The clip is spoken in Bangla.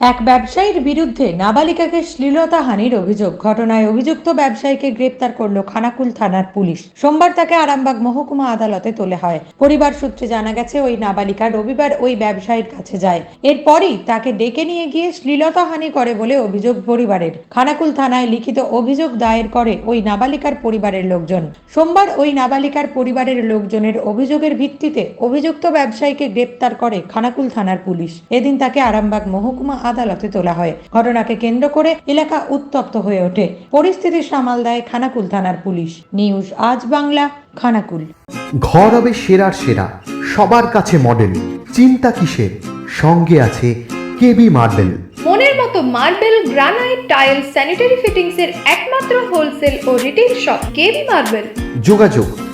এক ব্যবসায়ীর বিরুদ্ধে নাবালিকাকে শ্লীলতাহানির অভিযোগ। ঘটনায় অভিযুক্ত ব্যবসায়ীকে গ্রেপ্তার করল খানাকুল থানার পুলিশ। সোমবার তাকে আরামবাগ মহকুমা আদালতে তোলে হয়। পরিবার সূত্রে জানা গেছে, ওই নাবালিকা রবিবার ওই ব্যবসায়ীর কাছে যায়। এরপরই তাকে ডেকে নিয়ে গিয়ে শ্লীলতাহানি করে বলে অভিযোগ পরিবারের। খানাকুল থানায় লিখিত অভিযোগ দায়ের করে ওই নাবালিকার পরিবারের লোকজন। সোমবার ওই নাবালিকার পরিবারের লোকজনের অভিযোগের ভিত্তিতে অভিযুক্ত ব্যবসায়ীকে গ্রেপ্তার করে খানাকুল থানার পুলিশ। এদিন তাকে আরামবাগ মহকুমা আদালতে তোলা হয়। ঘটনাকে কেন্দ্র করে এলাকা উত্তপ্ত হয়ে ওঠে। পরিস্থিতি সামাল দেয় খানাকুল থানার পুলিশ। নিউজ আজ বাংলা খানাকুল। ঘর হবে সেরার সেরা সবার কাছে মডেল চিন্তা কিসের? সঙ্গে আছে কেবি মার্বেল। মনের মতো marble granite tile sanitary fittings এর একমাত্র হোলসেল ও রিটেল শপ কেবি মার্বেল। যোগাযোগ